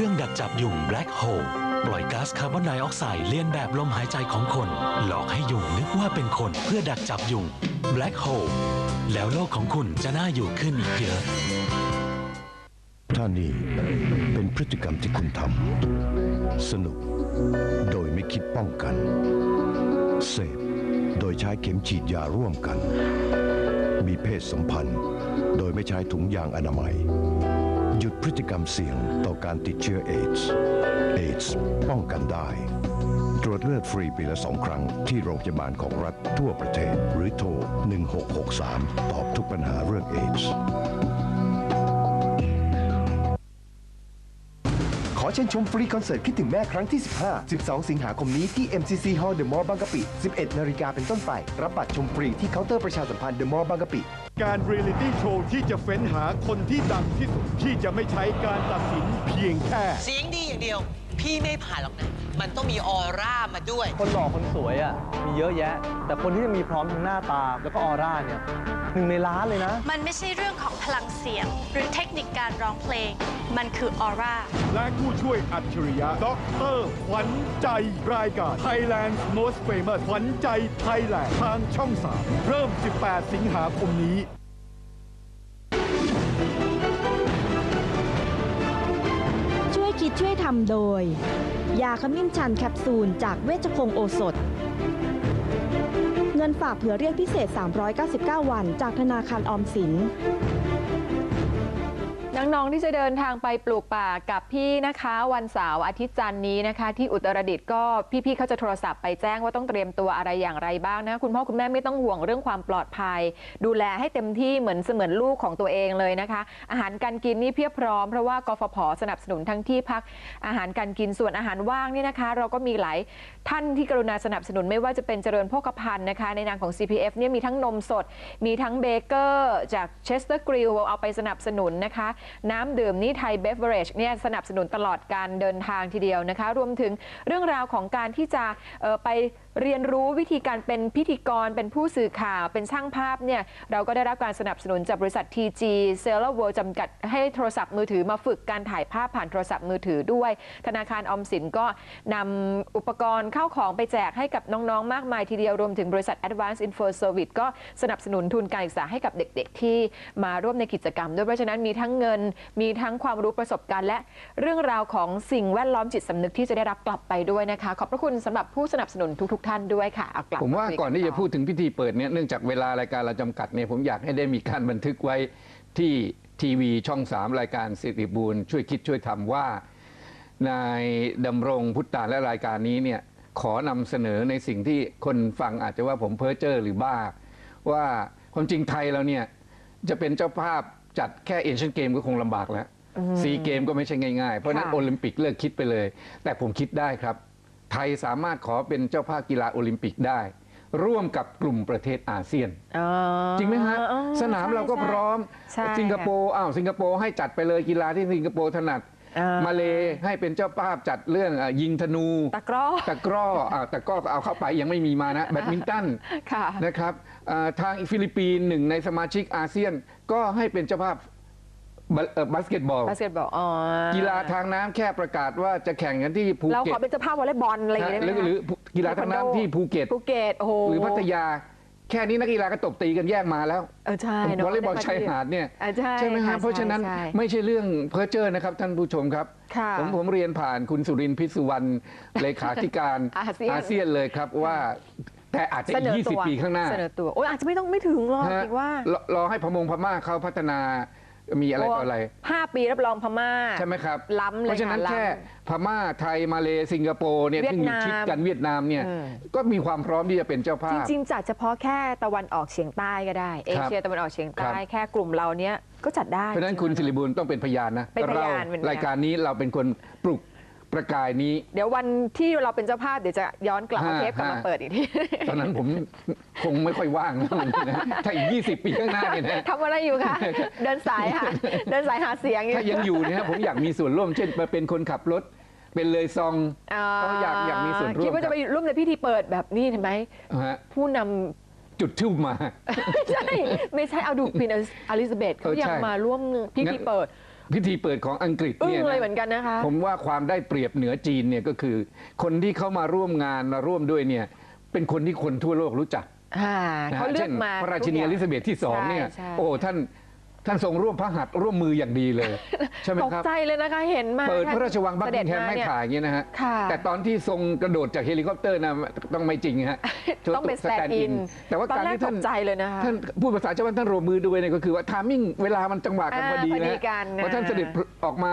เครื่องดักจับยุง Black Hole ปล่อยก๊าซคาร์บอนไดออกไซด์เลียนแบบลมหายใจของคน หลอกให้ยุงนึกว่าเป็นคนเพื่อดักจับยุง Black Hole แล้วโลกของคุณจะน่าอยู่ขึ้นอีกเยอะถ้านี่เป็นพฤติกรรมที่คุณทำสนุก โดยไม่คิดป้องกัน เสพโดยใช้เข็มฉีดยาร่วมกัน มีเพศสัมพันธ์ โดยไม่ใช้ถุงยางอนามัย หยุดพฤติกรรมเสี่ยงต่อการติดเชื้อเอดส์เอดส์ป้องกันได้ ตรวจเลือดฟรีปีละสองครั้งที่โรงพยาบาลของรัฐทั่วประเทศ หรือโทร 1663 ตอบทุกปัญหาเรื่องเอดส์ เชิญชมฟรีคอนเสิร์ตคิดถึงแม่ครั้งที่ 15 12 สิงหาคมนี้ที่ MCC Hall The Mall บางกะปิ 11 นาฬิกาเป็นต้นไป รับบัตรชมฟรีที่เคาน์เตอร์ประชาสัมพันธ์ The Mall บางกะปิ การเรียลิตี้โชว์ที่จะเฟ้นหาคนที่ดังที่สุดที่จะไม่ใช้การตัดสินเพียงแค่ เสียงดีอย่างเดียว พี่ไม่ผ่านหรอกนะ มันต้องมีออร่ามาด้วย คนหล่อคนสวยอะมีเยอะแยะ แต่คนที่จะมีพร้อมทั้งหน้าตาแล้วก็ออร่าเนี่ยหนึ่งในล้านเลยนะ มันไม่ใช่เรื่องของพลังเสียง หรือเทคนิคการร้องเพลง มันคือออร่า และผู้ช่วยอัจฉริยะด็อกเตอร์ขวัญใจรายการ Thailand's Most Famous ขวัญใจไทยแลนด์ทางช่อง 3 เริ่ม 18 สิงหาคมนี้ คิดช่วยทำโดย ยาขมิ้นชันแคปซูลจากเวชคงโอสถ เงินฝากเผื่อเรียกพิเศษ 399 วันจากธนาคารออมสิน น้อง ๆ ที่จะเดินทางไปปลูกป่ากับพี่นะคะ วันเสาร์อาทิตย์จันนี้นะคะ ที่อุตรดิตถ์ก็พี่ ๆเขาจะโทรศัพท์ไปแจ้งว่าต้องเตรียมตัวอะไรอย่างไรบ้างนะคุณพ่อคุณแม่ไม่ต้องห่วงเรื่องความปลอดภัย ดูแลให้เต็มที่เหมือนเสมือนลูกของตัวเองเลยนะคะ อาหารการกินนี่เพียบพร้อมเพราะว่ากฟผสนับสนุนทั้งที่พักอาหารการกินส่วนอาหารว่างนี่นะคะ เราก็มีหลายท่านที่กรุณาสนับสนุนไม่ว่าจะเป็นเจริญโภคภัณฑ์นะคะ ในนามของ CPF เนี่ยมีทั้งนมสด มีทั้งเบเกอร์ จากเชสเตอร์กริลเอาไปสนับสนุนนะคะน้ำดื่มนี่ไทยเบฟเวอร์เรจเนี่ยสนับสนุนตลอดการเดินทางทีเดียวนะคะ รวมถึงเรื่องราวของการที่จะไป เรียนรู้วิธีการเป็นพิธีกรเป็นผู้สื่อข่าว เป็นช่างภาพเนี่ยเราก็ได้รับการสนับสนุนจากบริษัท TG s e l l e r World จำกัดให้โทรศัพท์มือถือมาฝึกการถ่ายภาพผ่านโทรศัพท์มือถือด้วย ธนาคารออมสินก็นำอุปกรณ์เข้าของไปแจกให้กับน้องๆ มากมายทีเดียวรวมถึงบริษัท Advanced Info Service ก็สนับสนุนทุนการศึกษาให้กับเด็กๆ ที่มาร่วมในกิจกรรมด้วยเพราะฉะนั้นมีทั้งเงิน มีทั้งความรู้ประสบการณ์ และเรื่องราวของสิ่งแวดล้อมจิตสำนึกที่จะได้รับกลับไปด้วยนะคะ ขอบพระคุณสำหรับผู้สนับสนุนทุกๆท่านด้วยค่ะเอากลับผมว่าคุยก่อนที่จะต่พูดถึงพิธีเปิดเนี่ยเนื่องจากเวลารายการเราจำกัดเนี่ยผมอยากให้ได้มีการบันทึกไว้ที่ทีวีช่อง 3 รายการสิริบูรณ์ช่วยคิดช่วยทำว่า นายดำรงพุทธาและรายการนี้เนี่ยขอนำเสนอในสิ่งที่คนฟังอาจจะว่าผมเพ้อเจ้อหรือบ้า ว่าความจริงไทยเราเนี่ยจะเป็นเจ้าภาพจัดแค่เอเชียนเกมก็คงลำบากแล้วซีเกมก็ไม่ใช่ง่ายๆ เพราะฉะนั้นค่ะ โอลิมปิกเลิกคิดไปเลย แต่ผมคิดได้ครับ ไทยสามารถขอเป็นเจ้าภาพกีฬาโอลิมปิกได้ ร่วมกับกลุ่มประเทศอาเซียนอ๋อจริงไหมฮะอ๋อสนามเราก็ใช่พร้อม ใช่สิงคโปร์อ้าวสิงคโปร์ให้จัดไปเลยกีฬาที่สิงคโปร์ถนัดอ่ามมาเลให้เป็นเจ้าภาพจัดเรื่องอะยิงธนู ตะกร้อ ตะกร้ออ่าตะกร้อเอาเข้าไปยังไม่มีมานะแบดมินตันค่ะ นะครับอ่าทางฟิลิปปินส์หนึ่งในสมาชิกอาเซียนก็ให้เป็นเจ้าภาพ บาเอ่อบาสเกตบอล บาสเกตบอลอ๋อกีฬาทางน้ำแค่ประกาศว่าจะแข่งกันที่ภูเราเก็ขตอเป็นเจ้าภาพวอลเลย์บอลอะไรอย่างเงี้ยหได้รือไหมคะหรือกีฬาทางน้ำที่ภูเก็ต ภูเก็ตโอ้โหหรือพัทยา แค่นี้นักกีฬาก็ตบตีกันแยกมาแล้วเออใช่เนอะวอลเลย์บอลชายหาดเนี่ยอะใช่ไหมค่ะฮะเพราะฉะนั้นใช่ไม่ใช่เรื่องเพ้อเจ้อนะครับท่านผู้ชมครับ ค่ะ ผมผมเรียนผ่านคุณสุรินทร์พิสุวรรณเลขาธิการอาเซียนอาเซียนเลยครับว่าแต่อาจจะเสอีนก อตัว20 ปีข้างหน้าเสนอตัวโอ้ยอาจจะไม่ต้องไม่ถึงหรอกฮะคิดว่า รอรอให้พมงพม่าเขาพัฒนา มีอะไรต่ออะไร ห้าปีรับรองพม่า ใช่ไหมครับ ล้ำเลยเพราะฉะนั้นค่ะล้ำแค่พม่าไทยมาเลสิงคโปร์เนี่ยเวียดที่อยู่นามชิดกันเวียดนามเนี่ย อืม ก็มีความพร้อมที่จะเป็นเจ้าภาจพริงๆจัดเฉพาะแค่ตะวันออกเฉียงใต้ก็ได้ เอเชียตะวันออกเฉียงใต้ครับ แค่กลุ่มเราเนี้ยก็จัดได้ เพราะฉะนั้นคุณสิริบูลต้องเป็นพยานนะเป็นพเรายานเป็นพยานรายการนี้เราเป็นคนปลุก ประกายนี้ เดี๋ยววันที่เราเป็นเจ้าภาพเดี๋ยวจะย้อนกลับเอาฮะเทปกลับมาฮะเปิดอีกทีตอนนั้นผมคงไม่ค่อยว่างนะถ้าอีก 20 ปีข้างหน้าเนี่ยนะทำอะไรอยู่คะเดินสายค่ะเดินสายหาเสียงถ้ายังอยู่เนยฮะผมอยากมีส่วนร่วมเช่นมาเป็นคนขับรถเป็นเลยซองก็อยากอยากมีส่วนร่วมคิดว่าจะไปร่วมในพิธีเปิดแบบนี้เห็นไหมฮะผู้นจุดทูบมาำใช่ ไม่ใช่เอาดูควีนอลิซาเบธเขาเออยังใช่มาร่วมพิธีเปิด พิธีเปิดของอังกฤษอึ้งเนี่ยเลยนะเหมือนกันนะคะผมว่าความได้เปรียบเหนือจีนเนี่ยก็คือ คนที่เข้ามาร่วมงานมาร่วมด้วยเนี่ยเป็นคนที่คนทั่วโลกรู้จักอ่านะเขาฮะเลือเช่กนมาพระราชินีทุกออย่งลิซาเบธที่สองเนี่ยใช่โอ้ท่าน ท่านทรงร่วมพระหัตถ์ร่วมมืออย่างดีเลย ใช่ไหมตกครับ ใจเลยนะคะเห็นมาเปิดพระราชวังบักกิงแฮมเสด็จให้เนี่ยถ่ายอย่างเงี้ยนะฮะ ค่ะ แต่ตอนที่ทรงกระโดดจากเฮลิคอปเตอร์นะต้องไม่จริงฮะต้องเป็น stand in แต่ว่าตอนการแรกที่ท่านตกใจเลยนะคะ ท่านพูดภาษาชาวบ้านท่านโรวมมือด้วยเนี่ยก็คือว่าทามมิ่งเวลามันจังหวะกันอ่าพอดีพอดีนะกันนะพอท่านเสด็จออกมา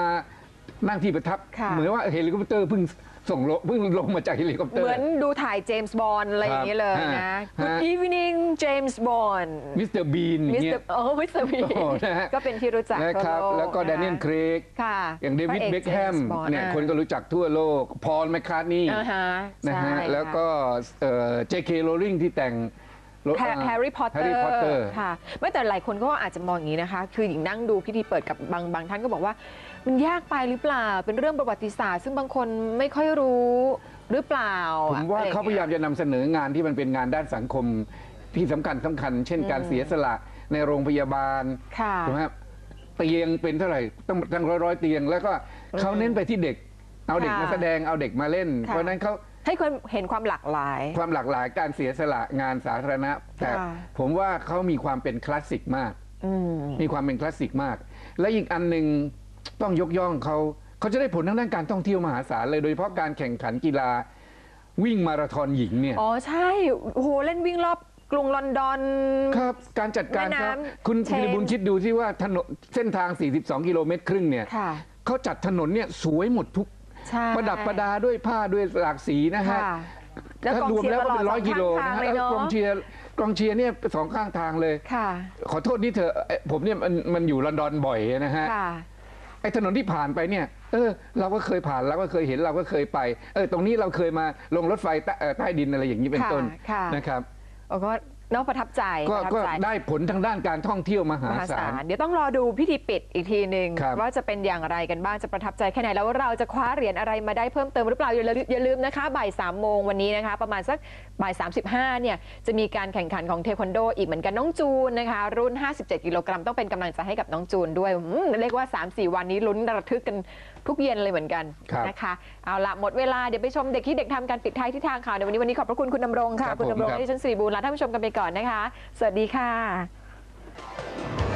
นั่งที่ประทับ ค่ะ เหมือนว่าเฮลิคอปเตอร์เพิ่ง ส่งลงเพิ่งลงมาจากเฮลิคอปเตอเหร์มือนดูถ่ายเจมส์บอนด์อะไรอย่างนี้เลยนะฮะ Good ฮะ evening James Bond มิสเตอร์บีนอมิย่าสงเตเงี้อยร์โอ้มิสเตอร์บีโอ้โหนะฮะก็เป็นที่รู้จักนะครับทั่โแล้วก็แดเนียละเครกค่ะอย่างเดวิดพระเบอกแฮม James Bond เนี่ยอ่าคนก็รู้จักทั่วโลก พอลแมคคาร์ทนีย์อ่าฮะนะฮะใช่แล้วก็เจเคโรลิงที่แต่ง แฮร์รี่พอตเตอแฮร์รี่พอตเตอร์ร์ค่ะไม่แต่หลายคนก็อาจจะมองอย่างนี้นะคะ คือหญิงนั่งดูพิธีเปิดกับบางบางท่านก็บอกว่า มันยากไปหรือเปล่าเป็นเรื่องประวัติศาสตร์ ซึ่งบางคนไม่ค่อยรู้หรือเปล่าผมว่าอะไรองเขาพยายามงี้จะนำเสนองานที่มันเป็นงานด้านสังคมที่สำคัญสำคัญ เช่นการเสียสละในโรงพยาบาลค่ะถูกไหมครับเตียงเป็นเท่าไหร่ต้องตั้งร้อยร้อยๆเตียง แล้วก็เขาเน้นไปที่เด็ก เอาเด็กค่ะมาแสดงเอาเด็กมาเล่น ค่ะ เพราะฉะนั้นเขา ให้คนเห็นความหลากหลาย ความหลากหลายการเสียสละงานสาธารณะแต่ค่ะ ผมว่าเขามีความเป็นคลาสสิกมาก อืม มีความเป็นคลาสสิกมาก และอีกอันหนึ่งต้องยกย่องเขาเขาจะได้ผลทางด้านการท่องเที่ยวมหาศาลเลยโดยเฉพาะการแข่งขันกีฬาวิ่งมาราธอนหญิงเนี่ยอ๋อใช่โอ้โหเล่นวิ่งรอบกรุงลอนดอน ครับการจัดการแม่ครับน้ำคุณเทสิมส์ริบุญคิดดูที่ว่าถนนเส้นทาง 42 กิโลเมตรครึ่งเนี่ยค่ะ เขาจัดถนนเนี่ยสวยหมดทุกใช่ ประดับประดาด้วยผ้าด้วยหลากสีนะฮะค่ะแล้วถ้ากองรวมเชียร์แล้วตก็ลอดเป็นร้อยสองกิโลข้างนะทางฮะเลยเนอะกองเชียร์กองเชียร์เนี่ยสองข้างทางเลยค่ะขอโทษนี่เธอะเอ่อผมเนี่ยมันมันอยู่ลอนดอนบ่อยนะฮะค่ะไอ้ถนนที่ผ่านไปเนี่ย เออ เราก็เคยผ่านเราก็เคยเห็นเราก็เคยไป เออ ตรงนี้เราเคยมาลงรถไฟใต้เอ่อใต้ดินอะไรอย่างนี้เป็นค่ะต้นค่ะนะครับโอ้ก็ เน้องประทับใจก็ประทับก็ใจ ได้ผลทางด้านการท่องเที่ยวมหามหาศาศาล ลเดี๋ยวต้องรอดูพิธีปิดอีกทีหนึ่งครับ ว่าจะเป็นอย่างไรกันบ้างจะประทับใจแค่ไหนแล้วเราจะคว้าเหรียญอะไรมาได้เพิ่มเติมหรือเปล่าอย่าลืมอย่าลืมนะคะบ่ายสามโมงวันนี้นะคะ ประมาณสักบ่ายสามสิบห้าเนี่ยจะมีการแข่งขันของเทควันโดอีกเหมือนกันน้องจูนนะคะ รุ่น 57 กิโลกรัมต้องเป็นกำลังใจให้กับน้องจูนด้วยอืมเรียกว่า 3-4 วันนี้ลุ้นระทึกกัน ทุกเย็นเลยเหมือนกันครับนะคะเอาละหมดเวลาเดี๋ยวไปชมเด็กที่เด็กทำการปิดท้ายที่ทางข่าวในวันนี้วันนี้ขอบพระคุณคุณดำรงค่ะครับคุณดำรงผมครับ และดิฉันสิริบูรณ์ลาท่านผู้ชมกันไปก่อนนะคะ สวัสดีค่ะ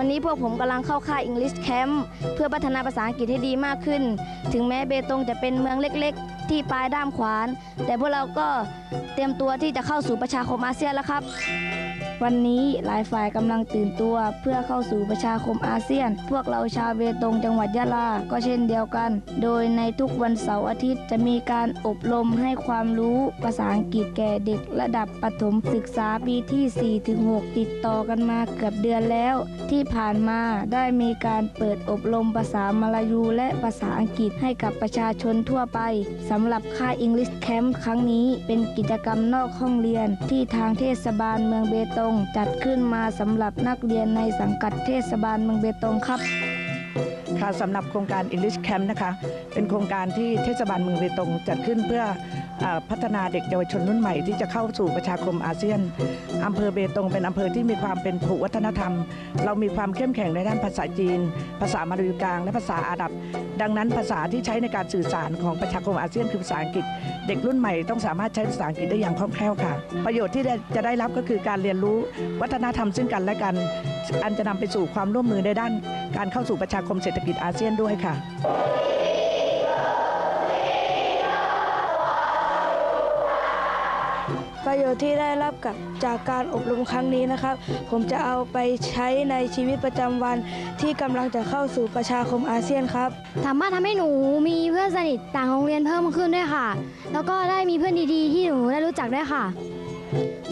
วันนี้พวกผมกำลังเข้าค่าย English Camp เพื่อพัฒนาภาษาอังกฤษให้ดีมากขึ้น ถึงแม้เบตงจะเป็นเมืองเล็กๆ ที่ปลายด้ามขวาน แต่พวกเราก็เตรียมตัวที่จะเข้าสู่ประชาคมอาเซียนแล้วครับ วันนี้หลายฝ่ายกำลังตื่นตัว เพื่อเข้าสู่ประชาคมอาเซียน พวกเราชาวเบตงจังหวัดยะลา ก็เช่นเดียวกัน โดยในทุกวันเสาร์อาทิตย์จะมีการอบรมให้ความรู้ภาษาอังกฤษแก่เด็กระดับประถมศึกษาปีที่ 4-6 ติดต่อกันมาเกือบเดือนแล้ว ที่ผ่านมาได้มีการเปิดอบรมภาษามลายูและภาษาอังกฤษให้กับประชาชนทั่วไปสำหรับค่าย English Camp ครั้งนี้ เป็นกิจกรรมนอกห้องเรียนที่ทางเทศบาลเมืองเบตงจัดขึ้นมาสำหรับนักเรียนในสังกัดเทศบาลเมืองเบตงครับ ค่ะสำหรับโครงการ English Camp นะคะ เป็นโครงการที่เทศบาลเมืองเบตงจัดขึ้นเพื่ออพัฒนาเด็กเยาวชนรุ่นใหม่ที่จะเข้าสู่ประชาคมอาเซียนอำเภอเบตงเป็นอำเภอที่มีความเป็นผูวัฒนธรรม เรามีความเข้มแข็งในด้านภาษาจีน ภาษามาลายูกลาง และภาษาอาหรับ ดังนั้นภาษาที่ใช้ในการสื่อสารของประชาคมอาเซียนคือภาษาอังกฤษ เด็กรุ่นใหม่ต้องสามารถใช้ภาษาอังกฤษได้อย่างคล่องแคล่วค่ะ ประโยชน์ที่จะได้รับก็คือการเรียนรู้วัฒนธรรมซึ่งกันและกัน อันจะนำไปสู่ความร่วมมือในด้าน การเข้าสู่ประชาคมเศรษฐกิจอาเซียนด้วยค่ะประโยชน์ที่ได้รับกับจากการอบรมครั้งนี้นะครับ ผมจะเอาไปใช้ในชีวิตประจำวันที่กำลังจะเข้าสู่ประชาคมอาเซียนครับ สามารถทำให้หนูมีเพื่อนสนิทต่างโรงเรียนเพิ่มขึ้นด้วยค่ะ แล้วก็ได้มีเพื่อนดีๆ ที่หนูได้รู้จักด้วยค่ะ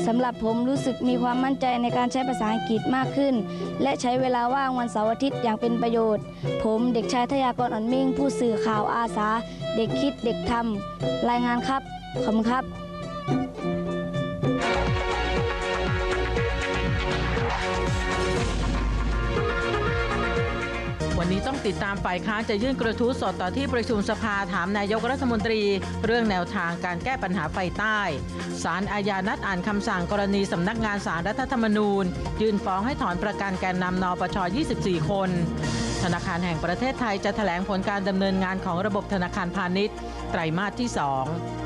สำหรับผมรู้สึกมีความมั่นใจในการใช้ภาษาอังกฤษมากขึ้น และใช้เวลาว่างวันเสาร์อาทิตย์อย่างเป็นประโยชน์ ผมเด็กชายทยากรอ่อนมิ่ง ผู้สื่อข่าวอาสา เด็กคิดเด็กทำรายงานครับ ขอบคุณครับ วันนี้ต้องติดตามฝ่ายค้านจะยื่นกระทู้สดต่อที่ประชุมสภาถามนายกรัฐมนตรี เรื่องแนวทางการแก้ปัญหาไฟใต้ศาลอาญานัดอ่านคำสั่งกรณีสำนักงานสารรัฐธรรมนูญ ยื่นฟ้องให้ถอนประกันแกนนำนปช 24 คน ธนาคารแห่งประเทศไทยจะแถลงผลการดำเนินงานของระบบธนาคารพาณิชย์ ไตรมาสที่ 2